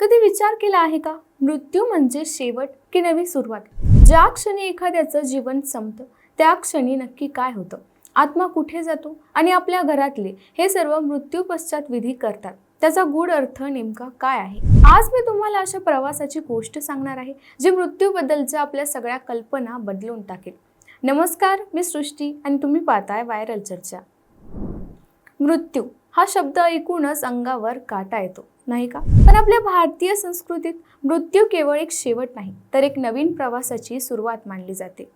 कधी विचार केला आहे का? मृत्यू म्हणजे शेवट की नवी सुरुवात? ज्या क्षणी एखाद्याचं जीवन संपतं त्या क्षणी नक्की काय होतं? आत्मा कुठे जातो आणि आपल्या घरातले हे सर्व मृत्यू पश्चात विधी करतात. त्याचा गूढ अर्थ नेमका काय आहे? आज मी तुम्हाला अशा प्रवासाची गोष्ट सांगणार आहे जी मृत्यूबद्दलच्या आपल्या सगळ्या कल्पना बदलून टाकेल. नमस्कार मी सृष्टी आणि तुम्ही पाहताय व्हायरल चर्चा. मृत्यू हा शब्द ऐकूनच अंगावर काटा येतो. नाही का? पण आपल्या भारतीय संस्कृतीत मृत्यू केवळ एक शेवट नाही तर एक नवीन प्रवासाची सुरुवात मानली जाते.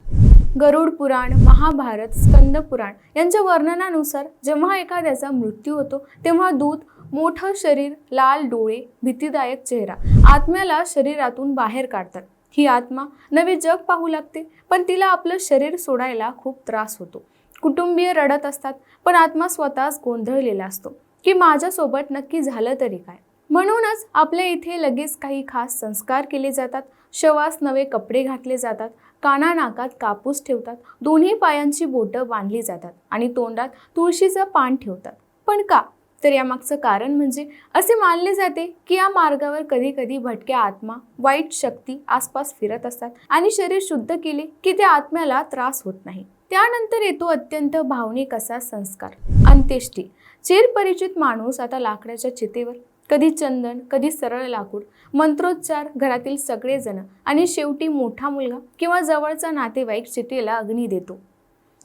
गरुड पुराण महाभारत स्कंद पुराण यांच्या वर्णनानुसार जेव्हा एखाद्याचा मृत्यू होतो तेव्हा दूध मोठं शरीर लाल डोळे भीतीदायक चेहरा आत्म्याला शरीरातून बाहेर काढतात. ही आत्मा नवे जग पाहू लागते पण तिला आपलं शरीर सोडायला खूप त्रास होतो. कुटुंबीय रडत असतात पण आत्मा स्वतःच गोंधळलेला असतो. की माझ्यासोबत नक्की झालं तरी काय? म्हणूनच आपल्या इथे लगेच काही खास संस्कार केले जातात. शवास नवे कपडे घातले जातात. काना नाकात कापूस ठेवतात. दोन्ही पायांची बोटं बांधली जातात आणि तोंडात तुळशीचं पान ठेवतात. पण का? तर यामागचं कारण म्हणजे असे मानले जाते की या मार्गावर कधी कधी भटक्या आत्मा वाईट शक्ती आसपास फिरत असतात आणि शरीर शुद्ध केले की त्या आत्म्याला त्रास होत नाही. त्यानंतर येतो अत्यंत भावनिक असा संस्कार. अंत्येष्टी. चिरपरिचित माणूस आता लाकडाच्या चितेवर कधी चंदन कधी सरळ लाकूड. मंत्रोच्चार घरातील सगळेजण आणि शेवटी मोठा मुलगा किंवा जवळचा नातेवाईक चितेला अग्नी देतो.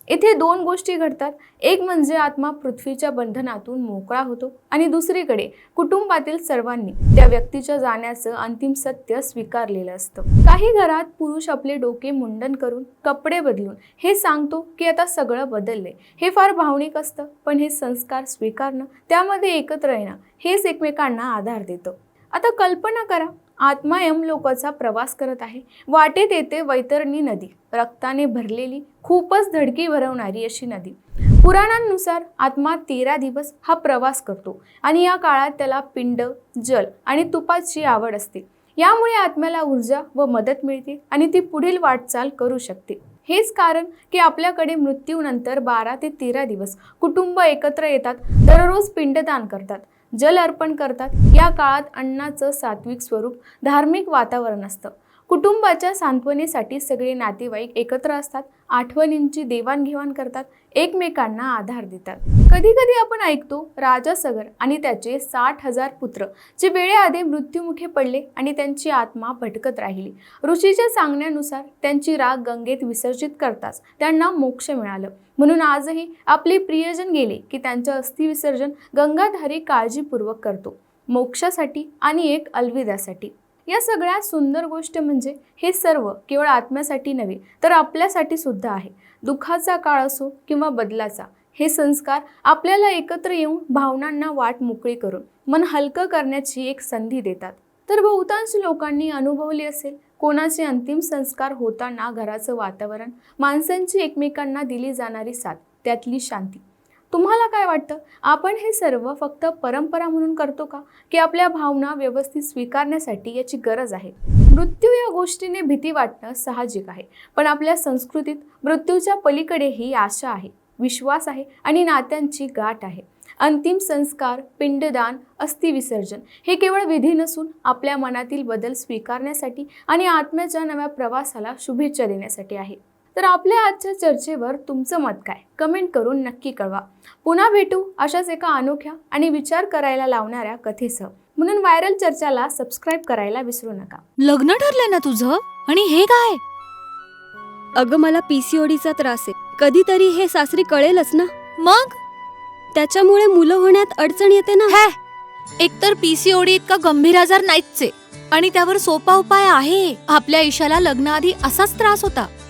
इथे दोन गोष्टी घडतात. एक म्हणजे आत्मा पृथ्वीच्या बंधनातून मोकळा होतो आणि दुसरीकडे कुटुंबातील सर्वांनी त्या व्यक्तीच्या जाण्याचं अंतिम सत्य स्वीकारलेलं असतं. काही घरात पुरुष आपले डोके मुंडन करून कपडे बदलून हे सांगतो की आता सगळं बदललंय. हे फार भावनिक असतं पण हे संस्कार स्वीकारणं त्यामध्ये एकत्र येणं हेच एकमेकांना आधार देतं. आता कल्पना करा आत्मा यमलोकाचा प्रवास करत आहे. वाटेत येते वैतरणी नदी. रक्ताने भरलेली खूपच धडकी भरवणारी अशी नदी. पुराणांनुसार आत्मा तेरा दिवस हा प्रवास करतो. आणि या काळात त्याला पिंड जल आणि तुपाची आवड असते. यामुळे आत्म्याला ऊर्जा व मदत मिळते आणि ती पुढील वाटचाल करू शकते. हेच कारण की आपल्याकडे मृत्यूनंतर बारा ते तेरा दिवस कुटुंब एकत्र येतात दररोज पिंडदान करतात जल अर्पण करतात. या काळात अन्नाचं सात्विक स्वरूप धार्मिक वातावरण असतं. कुटुंबाच्या सांत्वनेसाठी सगळे नातेवाईक एकत्र असतात आठवणींची देवाणघेवाण करतात एकमेकांना आधार देतात. कधी कधी आपण ऐकतो राजा सगर आणि त्याचे साठ हजार पुत्र जे वेळेआधी मृत्युमुखी पडले आणि त्यांची आत्मा भटकत राहिली. ऋषीच्या सांगण्यानुसार त्यांची राग गंगेत विसर्जित करताच त्यांना मोक्ष मिळालं. म्हणून आजही आपले प्रियजन गेले की त्यांचं अस्थिविसर्जन गंगाधारी काळजीपूर्वक करतो. मोक्षासाठी आणि एक अलविदासाठी या सगळ्यात सुंदर गोष्ट म्हणजे हे सर्व केवळ आत्म्यासाठी नव्हे तर आपल्यासाठी सुद्धा आहे. दुःखाचा काळ असो किंवा बदलाचा हे संस्कार आपल्याला एकत्र येऊन भावनांना वाट मोकळी करून मन हलकं करण्याची एक संधी देतात. तर बहुतांश लोकांनी अनुभवली असेल कोणाचे अंतिम संस्कार होताना घराचं वातावरण माणसांची एकमेकांना दिली जाणारी साथ त्यातली शांती. तुम्हाला काय वाटतं? आपण हे सर्व फक्त परंपरा म्हणून करतो का? की आपल्या भावना व्यवस्थित स्वीकारण्यासाठी याची गरज आहे? मृत्यू या गोष्टीने भीती वाटणं साहजिक आहे पण आपल्या संस्कृतीत मृत्यूच्या पलीकडेही आशा आहे विश्वास आहे आणि नात्यांची गाठ आहे. अंतिम संस्कार पिंडदान अस्थिविसर्जन हे केवळ विधी नसून आपल्या मनातील बदल स्वीकारण्यासाठी आणि आत्म्याच्या नव्या प्रवासाला शुभेच्छा देण्यासाठी आहे. तर आपल्या आजच्या चर्चेवर तुमचं मत काय? कमेंट करून नक्की कळवा. पुन्हा भेटू अशाच एका अनोख्या आणि विचार करायला लावणाऱ्या कथेसह. म्हणून व्हायरल चर्चाला सबस्क्राईब करायला विसरू नका. लग्न ठरलंय ना तुझं? आणि हे काय? अगं मला पीसीओडीचा त्रास आहे. कधीतरी हे सासरी कळेलच ना? मग? त्याच्यामुळे मुलं होण्यात अडचण येते ना? हे! एकतर पीसीओडी इतका गंभीर आजार नाहीच आहे आणि त्यावर सोपा उपाय आहे. आपल्या ईशाला लग्नाआधी असाच त्रास होता.